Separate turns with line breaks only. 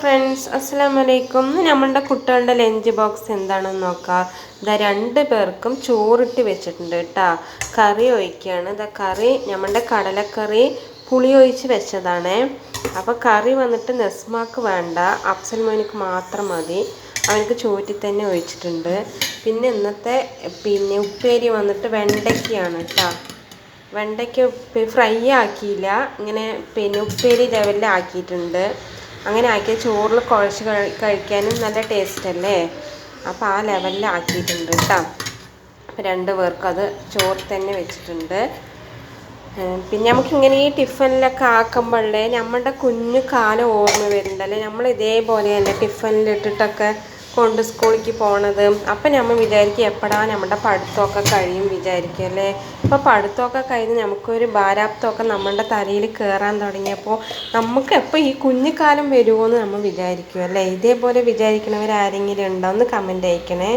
Friends അസ്സാം വലൈക്കും നമ്മളുടെ കുട്ടികളുടെ ലഞ്ച് ബോക്സ് എന്താണെന്ന് നോക്കാം. ഇതാ രണ്ട് പേർക്കും ചോറിട്ട് വെച്ചിട്ടുണ്ട് കേട്ടോ. കറി ഒഴിക്കുകയാണ്. ഇതാ കറി നമ്മളുടെ കടലക്കറി പുളി ഒഴിച്ച് വെച്ചതാണ്. അപ്പോൾ കറി വന്നിട്ട് നെസ്മാക്ക് വേണ്ട. അഫ്സൽ മോനിക്ക് മാത്രം മതി. അവനക്ക് ചോറ്റി തന്നെ ഒഴിച്ചിട്ടുണ്ട്. പിന്നെ ഇന്നത്തെ പിന്നെ ഉപ്പേരി വന്നിട്ട് വെണ്ടയ്ക്കയാണ് കേട്ടോ. വെണ്ടയ്ക്ക ഫ്രൈ ആക്കിയില്ല. ഇങ്ങനെ പിന്നെ ഉപ്പേരി ലെവലിലാക്കിയിട്ടുണ്ട് അങ്ങനെ ആക്കിയ ചോറിൽ കുഴച്ച് കഴിക്കാനും നല്ല ടേസ്റ്റ് അല്ലേ അപ്പോൾ ആ ലെവലിൽ ആക്കിയിട്ടുണ്ട് കേട്ടോ. അപ്പോൾ രണ്ട് പേർക്കും അത് ചോറ് തന്നെ വെച്ചിട്ടുണ്ട്. പിന്നെ നമുക്കിങ്ങനെ ഈ ടിഫനിലൊക്കെ ആക്കുമ്പോഴേ നമ്മുടെ കുഞ്ഞു കാലം ഓർമ്മ വരുന്നുണ്ടല്ലേ? നമ്മൾ ഇതേപോലെ തന്നെ ടിഫനിലിട്ടിട്ടൊക്കെ കൊണ്ട് സ്കൂളിലേക്ക് പോണത്. അപ്പം നമ്മൾ വിചാരിക്കും എപ്പോഴാ നമ്മുടെ പഠിത്തമൊക്കെ കഴിയും വിചാരിക്കും അല്ലേ? ഇപ്പോൾ പഠിത്തമൊക്കെ കഴിഞ്ഞ് നമുക്കൊരു ഭാരാപ്തമൊക്കെ നമ്മുടെ തലയിൽ കയറാൻ തുടങ്ങിയപ്പോൾ നമുക്ക് എപ്പോൾ ഈ കുഞ്ഞുകാലം വരുമോ എന്ന് നമ്മൾ വിചാരിക്കും അല്ലേ? ഇതേപോലെ വിചാരിക്കണവർ ആരെങ്കിലും ഉണ്ടോ? എന്ന് കമന്റ് അയക്കണേ.